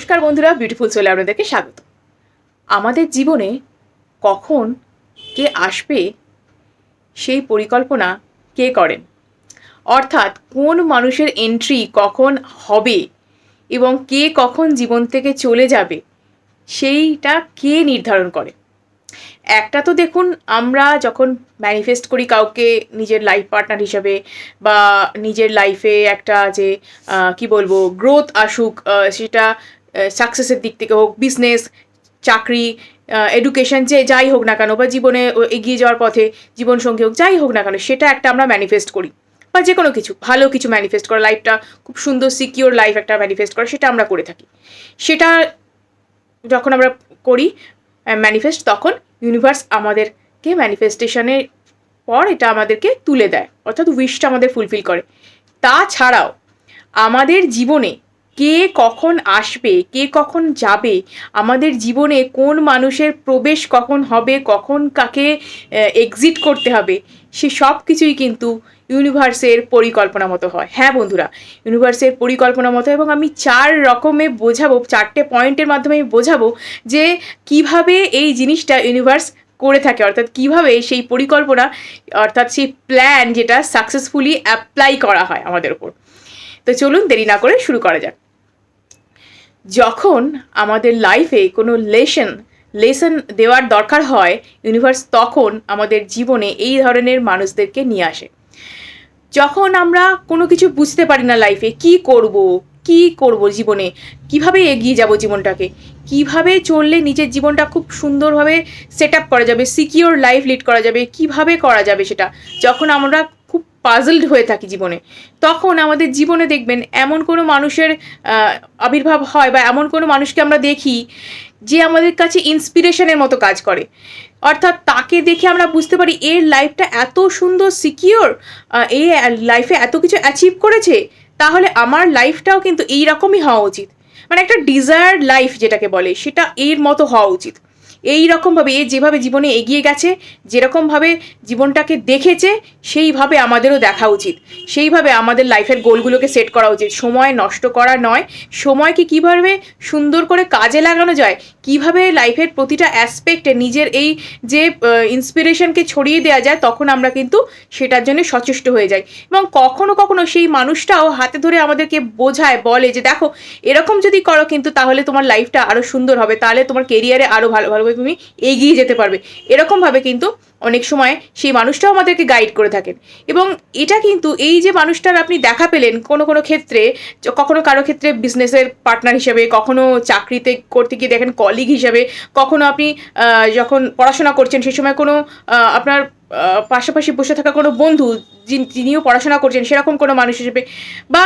নমস্কার বন্ধুরা বিউটিফুল সোলে আপনাদেরকে স্বাগত। আমাদের জীবনে কখন কে আসবে সেই পরিকল্পনা কে করেন? অর্থাৎ কোন মানুষের এন্ট্রি কখন হবে এবং কে কখন জীবন থেকে চলে যাবে সেইটা কে নির্ধারণ করে? একটা তো দেখুন, আমরা যখন ম্যানিফেস্ট করি কাউকে নিজের লাইফ পার্টনার হিসাবে বা নিজের লাইফে একটা যে কি বলব গ্রোথ আসুক সেটা সাকসেসের দিক থেকে হোক বিজনেস চাকরি এডুকেশন যে যাই হোক না কেন, বা জীবনে এগিয়ে যাওয়ার পথে, জীবনসঙ্গী হোক, যাই হোক না কেন, সেটা একটা আমরা ম্যানিফেস্ট করি। বা যে কোনো কিছু, ভালো কিছু ম্যানিফেস্ট করা লাইফটা খুব সুন্দর সিকিওর লাইফ একটা ম্যানিফেস্ট করা, সেটা আমরা করে থাকি। সেটা যখন আমরা করি ম্যানিফেস্ট তখন ইউনিভার্স আমাদেরকে ম্যানিফেস্টেশনের পর এটা আমাদেরকে তুলে দেয়, অর্থাৎ উইশটা আমাদের ফুলফিল করে। তাছাড়াও, আমাদের জীবনে কে কখন আসবে, কে কখন যাবে, আমাদের জীবনে কোন মানুষের প্রবেশ কখন হবে, কখন কাকে এক্সিট করতে হবে, সে সব কিছুই কিন্তু ইউনিভার্সের পরিকল্পনা মতো হয়। হ্যাঁ বন্ধুরা ইউনিভার্সের পরিকল্পনা মতো এবং আমি চার রকমে বোঝাবো, চারটে পয়েন্টের মাধ্যমে আমি বোঝাবো যে কীভাবে এই জিনিসটা ইউনিভার্স করে থাকে, অর্থাৎ কীভাবে সেই পরিকল্পনা, অর্থাৎ সেই প্ল্যান যেটা সাকসেসফুলি অ্যাপ্লাই করা হয় আমাদের ওপর তো চলুন দেরি না করে শুরু করা যাক। যখন আমাদের লাইফে কোনো লেসন লেসন দেওয়ার দরকার হয় ইউনিভার্স তখন আমাদের জীবনে এই ধরনের মানুষদেরকে নিয়ে আসে। যখন আমরা কোনো কিছু বুঝতে পারি না লাইফে কি করব কি করব জীবনে, কীভাবে এগিয়ে যাব জীবনটাকে, কীভাবে চললে নিজের জীবনটা খুব সুন্দরভাবে সেট আপ করা যাবে সিকিওর লাইফ লিড করা যাবে, কীভাবে করা যাবে সেটা, যখন আমরা পাজলড হয়ে থাকি জীবনে। তখন আমাদের জীবনে দেখবেন এমন কোনো মানুষের আবির্ভাব হয় বা এমন কোনো মানুষকে আমরা দেখি যে আমাদের কাছে ইন্সপিরেশনের মতো কাজ করে। অর্থাৎ তাকে দেখে আমরা বুঝতে পারি, এর লাইফটা এত সুন্দর সিকিওর এ লাইফে এত কিছু অ্যাচিভ করেছে, তাহলে আমার লাইফটাও কিন্তু এই রকমই হওয়া উচিত। মানে একটা ডিজায়ার্ড লাইফ যেটাকে বলে, সেটা এর মতো হওয়া উচিত। এই রকমভাবে এ যেভাবে জীবনে এগিয়ে গেছে যেরকমভাবে জীবনটাকে দেখেছে, সেইভাবে আমাদেরও দেখা উচিত। সেইভাবে আমাদের লাইফের গোলগুলোকে সেট করা উচিত। সময় নষ্ট করা নয়। সময়কে কীভাবে সুন্দর করে কাজে লাগানো যায় কীভাবে লাইফের প্রতিটা অ্যাসপেক্টে নিজের এই যে ইন্সপিরেশনকে ছড়িয়ে দেওয়া যায়, তখন আমরা কিন্তু সেটার জন্য সচেষ্ট হয়ে যাই। এবং কখনো কখনো সেই মানুষটাও হাতে ধরে আমাদেরকে বোঝায়, বলে যে, দেখো, এরকম যদি করো কিন্তু তাহলে তোমার লাইফটা আরও সুন্দর হবে। তাহলে তোমার কেরিয়ারে আরও ভালো ভালোভাবে তুমি এগিয়ে যেতে পারবে। এরকমভাবে কিন্তু অনেক সময় সেই মানুষটাও আমাদেরকে গাইড করে থাকেন। এবং এটা কিন্তু এই যে, মানুষটার আপনি দেখা পেলেন কোনো কোনো ক্ষেত্রে, কখনো কারও ক্ষেত্রে বিজনেসের পার্টনার হিসেবে, কখনো চাকরিতে করতে গিয়ে দেখেন কলিগ হিসাবে, কখনো আপনি যখন পড়াশোনা করছেন সেই সময় কোনো আপনার পাশাপাশি বসে থাকা কোনো বন্ধু যিনি- যিনিও পড়াশোনা করছেন, সেরকম কোনো মানুষ হিসেবে বা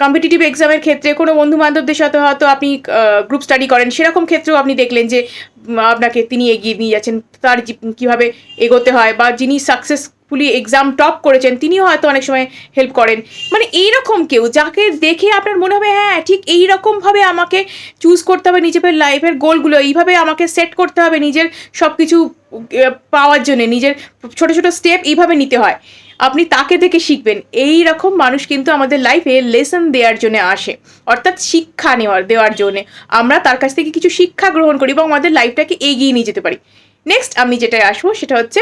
কম্পিটিটিভ এক্সামের ক্ষেত্রে কোনো বন্ধু বান্ধবদের সাথে হয়তো আপনি গ্রুপ স্টাডি করেন, সেরকম ক্ষেত্রেও আপনি দেখলেন যে আপনাকে তিনি এগিয়ে নিয়ে যাচ্ছেন, তার কীভাবে এগোতে হয় বা যিনি সাকসেসফুলি এক্সাম টপ করেছেন, তিনিও হয়তো অনেক সময় হেল্প করেন। মানে এইরকম কেউ যাকে দেখে আপনার মনে হবে হ্যাঁ ঠিক এই রকমভাবে আমাকে চুজ করতে হবে নিজের লাইফের গোলগুলো এইভাবে আমাকে সেট করতে হবে নিজের সব কিছু পাওয়ার জন্য, নিজের ছোট ছোট স্টেপ এইভাবে নিতে হয়। আপনি তাকে দেখে শিখবেন। এই রকম মানুষ কিন্তু আমাদের লাইফে লেসন দেওয়ার জন্য আসে। অর্থাৎ শিক্ষা নেওয়ার, দেওয়ার জন্য। আমরা তার কাছ থেকে কিছু শিক্ষা গ্রহণ করি এবং আমাদের লাইফটাকে এগিয়ে নিয়ে যেতে পারি। নেক্সট আমি যেটা আসব সেটা হচ্ছে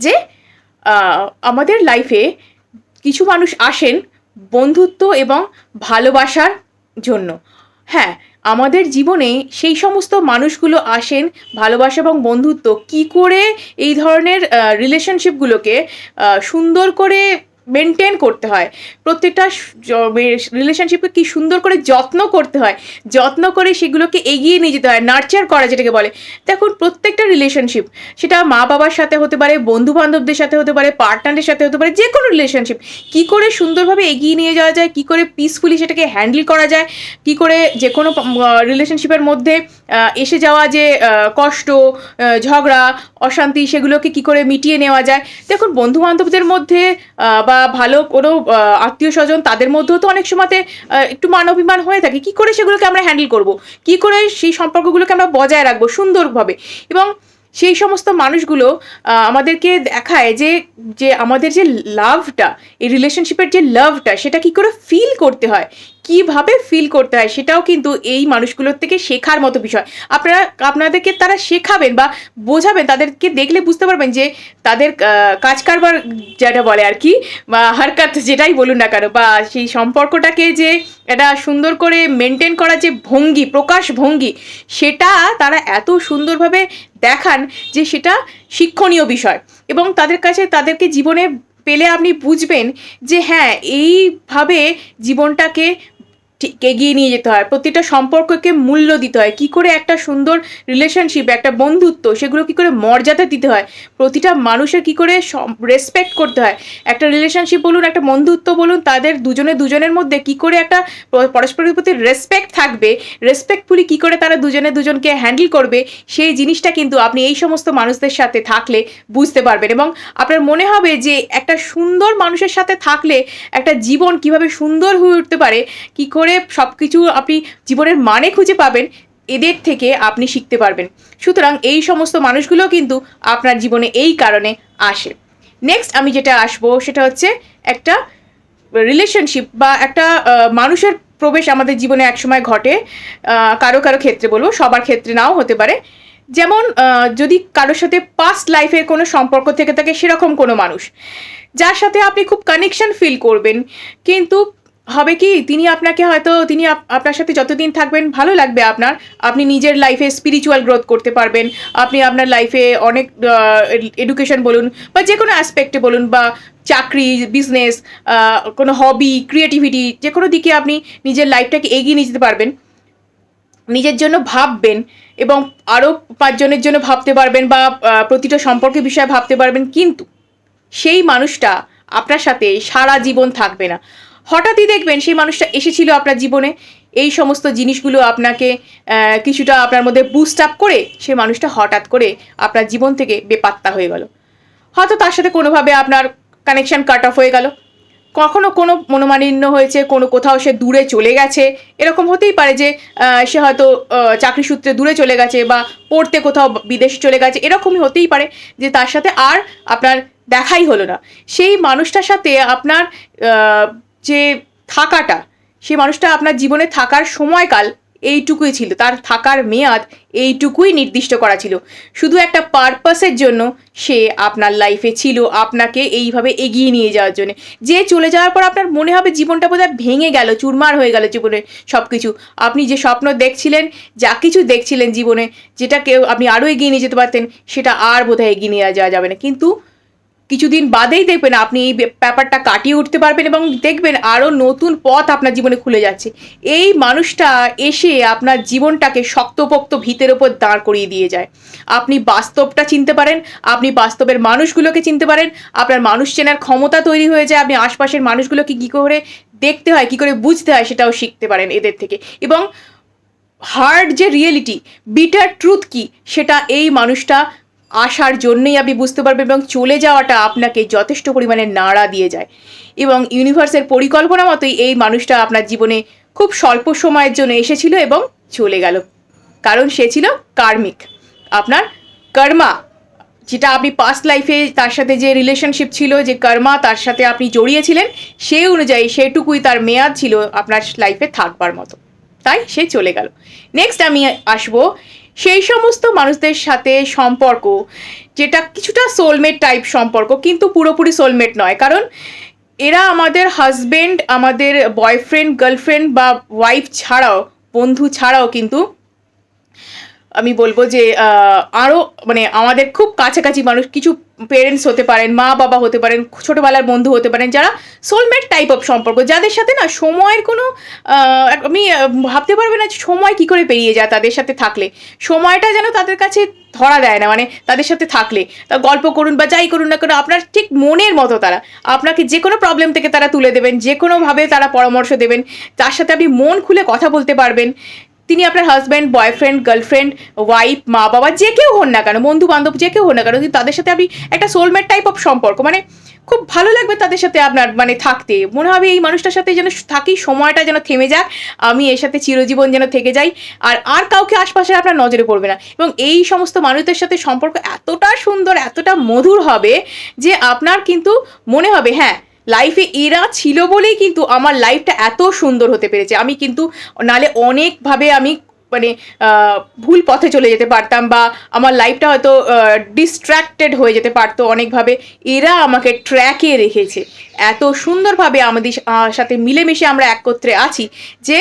যে আমাদের লাইফে কিছু মানুষ আসেন বন্ধুত্ব এবং ভালোবাসার জন্য। হ্যাঁ আমাদের জীবনে সেই সমস্ত মানুষগুলো আসেন ভালোবাসা এবং বন্ধুত্ব কি করে এই ধরনের রিলেশনশিপগুলোকে সুন্দর করে মেনটেন করতে হয়। প্রত্যেকটা রিলেশনশিপকে কি সুন্দর করে যত্ন করতে হয়। যত্ন করে সেগুলোকে এগিয়ে নিয়ে যেতে হয় নার্চার করা যেটাকে বলে। দেখুন, প্রত্যেকটা রিলেশনশিপ সেটা মা বাবার সাথে হতে পারে বন্ধু বান্ধবদের সাথে হতে পারে পার্টনারের সাথে হতে পারে যে কোনো রিলেশনশিপ কি করে সুন্দরভাবে এগিয়ে নিয়ে যাওয়া যায়, কি করে পিসফুলি সেটাকে হ্যান্ডেল করা যায়, কি করে যে কোনো রিলেশনশিপের মধ্যে এসে যাওয়া যে কষ্ট ঝগড়া, অশান্তি সেগুলোকে কি করে মিটিয়ে নেওয়া যায়? দেখুন বন্ধু বান্ধবদের মধ্যে বা ভালো কোনো আত্মীয় স্বজন তাদের মধ্যেও তো অনেক সময়তে একটু মান অভিমান হয়ে থাকে। কি করে সেগুলোকে আমরা হ্যান্ডেল করব? কি করে সেই সম্পর্কগুলোকে আমরা বজায় রাখব সুন্দরভাবে? এবং সেই সমস্ত মানুষগুলো আমাদেরকে দেখায় যে যে আমাদের যে লাভটা এই রিলেশনশিপের যে লাভটা সেটা কি করে ফিল করতে হয়? কীভাবে ফিল করতে হয় সেটাও কিন্তু এই মানুষগুলোর থেকে শেখার মতো বিষয়। আপনারা, আপনাদেরকে তারা শেখাবেন বা বোঝাবেন, তাদেরকে দেখলে বুঝতে পারবেন যে তাদের কাজ কারবার যেটা বলে আর কি, বা হারকাত যেটাই বলুন না কেন, বা সেই সম্পর্কটাকে যে এটা সুন্দর করে মেনটেন করার যে ভঙ্গি, প্রকাশ ভঙ্গি, সেটা তারা এত সুন্দরভাবে দেখান যে সেটা শিক্ষণীয় বিষয়। এবং তাদের কাছে, তাদেরকে জীবনে পেলে আপনি বুঝবেন যে হ্যাঁ এইভাবে জীবনটাকে ঠিক এগিয়ে নিয়ে যেতে হয়। প্রতিটা সম্পর্ককে মূল্য দিতে হয়। কি করে একটা সুন্দর রিলেশনশিপ একটা বন্ধুত্ব, সেগুলো কি করে মর্যাদা দিতে হয়? প্রতিটা মানুষের কি করে রেসপেক্ট করতে হয়? একটা রিলেশনশিপ বলুন, একটা বন্ধুত্ব বলুন, তাদের দুজনে দুজনের মধ্যে কি করে একটা পরস্পরের প্রতি রেসপেক্ট থাকবে? রেসপেক্টফুলি কি করে তারা দুজনে দুজনকে হ্যান্ডেল করবে? সেই জিনিসটা কিন্তু আপনি এই সমস্ত মানুষদের সাথে থাকলে বুঝতে পারবেন এবং আপনার মনে হবে যে একটা সুন্দর মানুষের সাথে থাকলে একটা জীবন কীভাবে সুন্দর হয়ে উঠতে পারে, কি করে সব কিছু আপনি জীবনের মানে খুঁজে পাবেন, এদের থেকে আপনি শিখতে পারবেন। সুতরাং এই সমস্ত মানুষগুলো কিন্তু আপনার জীবনে এই কারণে আসে। নেক্সট আমি যেটা আসব সেটা হচ্ছে একটা রিলেশনশিপ বা একটা মানুষের প্রবেশ আমাদের জীবনে একসময় ঘটে কারও কারও ক্ষেত্রে বলব, সবার ক্ষেত্রে নাও হতে পারে। যেমন যদি কারোর সাথে পাস্ট লাইফের কোনো সম্পর্ক থেকে থাকে সেরকম কোনো মানুষ, যার সাথে আপনি খুব কানেকশন ফিল করবেন, কিন্তু হবে কি? তিনি আপনাকে হয়তো, তিনি আপ- আপনার সাথে যতদিন থাকবেন, ভালো লাগবে আপনার। আপনি নিজের লাইফে স্পিরিচুয়াল গ্রোথ করতে পারবেন। আপনি আপনার লাইফে অনেক এডুকেশন বলুন, বা যে কোনো অ্যাসপেক্টে বলুন, বা চাকরি বিজনেস কোনো হবি ক্রিয়েটিভিটি যে কোনো দিকে আপনি নিজের লাইফটাকে এগিয়ে নিয়ে যেতে পারবেন। নিজের জন্য ভাববেন এবং আরও পাঁচজনের জন্য ভাবতে পারবেন বা প্রতিটা সম্পর্কের বিষয়ে ভাবতে পারবেন। কিন্তু সেই মানুষটা আপনার সাথে সারা জীবন থাকবে না। হঠাৎই দেখবেন সেই মানুষটা এসেছিল আপনার জীবনে। এই সমস্ত জিনিসগুলো আপনাকে কিছুটা আপনার মধ্যে বুস্ট আপ করে সেই মানুষটা হঠাৎ করে আপনার জীবন থেকে বেপাত্তা হয়ে গেল। হয়তো তার সাথে কোনোভাবে আপনার কানেকশন কাট অফ হয়ে গেল। কখনো কোনো মনোমালিন্য হয়েছে, কোনো কোথাও সে দূরে চলে গেছে। এরকম হতেই পারে যে সে হয়তো চাকরি সূত্রে দূরে চলে গেছে বা পড়তে কোথাও বিদেশে চলে গেছে। এরকমই হতেই পারে যে তার সাথে আর আপনার দেখাই হলো না। সেই মানুষটার সাথে আপনার যে থাকাটা, সেই মানুষটা আপনার জীবনে থাকার সময়কাল এইটুকুই ছিল, তার থাকার মেয়াদ এইটুকুই নির্দিষ্ট করা ছিল। শুধু একটা পারপাসের জন্য সে আপনার লাইফে ছিল, আপনাকে এইভাবে এগিয়ে নিয়ে যাওয়ার জন্য। যে চলে যাওয়ার পর আপনার মনে হবে জীবনটা বোধহয় ভেঙে গেল, চুরমার হয়ে গেল জীবনে সব কিছু আপনি যে স্বপ্ন দেখছিলেন, যা কিছু দেখছিলেন জীবনে যেটা কেউ আপনি আরও এগিয়ে নিয়ে যেতে পারতেন, সেটা আর বোধহয় এগিয়ে নিয়ে যাওয়া যাবে না। কিন্তু কিছুদিন বাদেই দেখবেন আপনি এই ব্যাপারটা কাটিয়ে উঠতে পারবেন এবং দেখবেন আরও নতুন পথ আপনার জীবনে খুলে যাচ্ছে। এই মানুষটা এসে আপনার জীবনটাকে শক্তপোক্ত ভিতের ওপর দাঁড় করিয়ে দিয়ে যায়। আপনি বাস্তবটা চিনতে পারেন, আপনি বাস্তবের মানুষগুলোকে চিনতে পারেন, আপনার মানুষ চেনার ক্ষমতা তৈরি হয়ে যায়, আপনি আশপাশের মানুষগুলোকে কী করে দেখতে হয়, কী করে বুঝতে হয় সেটাও শিখতে পারেন এদের থেকে। এবং হার্ড যে রিয়েলিটি বিটার ট্রুথ কি, সেটা এই মানুষটা আসার জন্যই আপনি বুঝতে পারবেন এবং চলে যাওয়াটা আপনাকে যথেষ্ট পরিমাণে নাড়া দিয়ে যায়। এবং ইউনিভার্সের পরিকল্পনা মতোই এই মানুষটা আপনার জীবনে খুব স্বল্প সময়ের জন্য এসেছিল এবং চলে গেল। কারণ সে ছিল কার্মিক। আপনার কর্মা, যেটা আপনি পাস্ট লাইফে তার সাথে যে রিলেশনশিপ ছিল, যে কর্মা তার সাথে আপনি জড়িয়েছিলেন সেই অনুযায়ী সেটুকুই তার মেয়াদ ছিল আপনার লাইফে থাকবার মতো। তাই সে চলে গেল। নেক্সট আমি আসব সেই সমস্ত মানুষদের সাথে সম্পর্ক, যেটা কিছুটা সোলমেট টাইপ সম্পর্ক, কিন্তু পুরোপুরি সোলমেট নয়। কারণ এরা আমাদের হাজব্যান্ড আমাদের বয়ফ্রেন্ড গার্লফ্রেন্ড বা ওয়াইফ ছাড়াও, বন্ধু ছাড়াও কিন্তু আমি বলব যে আরও মানে আমাদের খুব কাছাকাছি মানুষ, কিছু পেরেন্টস হতে পারেন, মা বাবা হতে পারেন, ছোটোবেলার বন্ধু হতে পারেন, যারা সোলমেট টাইপ অফ সম্পর্ক, যাদের সাথে না সময়ের কোনো আমি ভাবতে পারবে না যে সময় কি করে পেরিয়ে যায় তাদের সাথে থাকলে। সময়টা যেন তাদের কাছে ধরা দেয় না মানে তাদের সাথে থাকলে। তা গল্প করুন বা যাই করুন না কেন, আপনার ঠিক মনের মতো তারা। আপনাকে যে কোনো প্রবলেম থেকে তারা তুলে দেবেন, যে কোনোভাবে তারা পরামর্শ দেবেন, তার সাথে আপনি মন খুলে কথা বলতে পারবেন। তিনি আপনার হাজব্যান্ড বয়ফ্রেন্ড গার্লফ্রেন্ড ওয়াইফ মা বাবা যে কেউ হন না কেন, বন্ধু বান্ধব যে কেউ হন না কেন কিন্তু তাদের সাথে আপনি একটা সোলমেট টাইপ অফ সম্পর্ক মানে খুব ভালো লাগবে তাদের সাথে আপনার মানে থাকতে। মনে হবে এই মানুষটার সাথে যেন থাকি, সময়টা যেন থেমে যাক, আমি এর সাথে চিরজীবন যেন থেকে যাই, আর আর কাউকে আশপাশে আপনার নজরে পড়বে না। এবং এই সমস্ত মানুষদের সাথে সম্পর্ক এতটা সুন্দর, এতটা মধুর হবে যে আপনার কিন্তু মনে হবে হ্যাঁ লাইফে এরা ছিল বলেই কিন্তু আমার লাইফটা এত সুন্দর হতে পেরেছে। আমি কিন্তু নালে অনেকভাবে আমি মানে ভুল পথে চলে যেতে পারতাম বা আমার লাইফটা হয়তো ডিস্ট্র্যাক্টেড হয়ে যেতে পারতো অনেকভাবে। এরা আমাকে ট্র্যাকে রেখেছে। এত সুন্দরভাবে আমাদের সাথে মিলেমিশে আমরা একত্রে আছি যে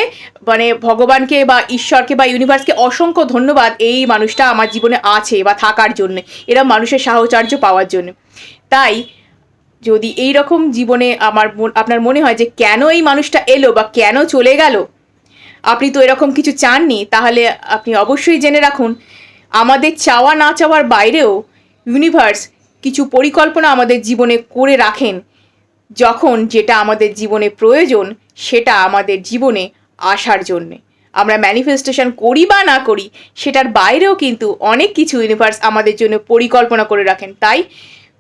মানে ভগবানকে বা ঈশ্বরকে বা ইউনিভার্সকে অসংখ্য ধন্যবাদ এই মানুষটা আমার জীবনে আছে বা থাকার জন্য। এরা মানুষের সাহচর্য পাওয়ার জন্য। তাই যদি এই রকম জীবনে আমার আপনার মনে হয় যে কেন এই মানুষটা এলো বা কেন চলে গেল? আপনি তো এরকম কিছু চাননি, তাহলে আপনি অবশ্যই জেনে রাখুন, আমাদের চাওয়া না চাওয়ার বাইরেও ইউনিভার্স কিছু পরিকল্পনা আমাদের জীবনে করে রাখেন। যখন যেটা আমাদের জীবনে প্রয়োজন, সেটা আমাদের জীবনে আসার জন্যে। আমরা ম্যানিফেস্টেশন করি বা না করি, সেটার বাইরেও কিন্তু অনেক কিছু ইউনিভার্স আমাদের জন্য পরিকল্পনা করে রাখেন। তাই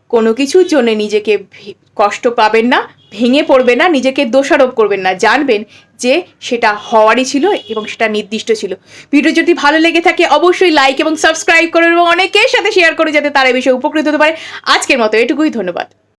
কোনো কিছুর জন্য নিজেকে কষ্ট পাবেন না, ভেঙে পড়বে না, নিজেকে দোষারোপ করবেন না। জানবেন যে সেটা হওয়ারই ছিল এবং সেটা নির্দিষ্ট ছিল। ভিডিও যদি ভালো লেগে থাকে, অবশ্যই লাইক এবং সাবস্ক্রাইব করুন এবং অনেকের সাথে শেয়ার করে যাতে তারা বিষয়ে উপকৃত হতে পারে। আজকের মতো এটুকুই, ধন্যবাদ।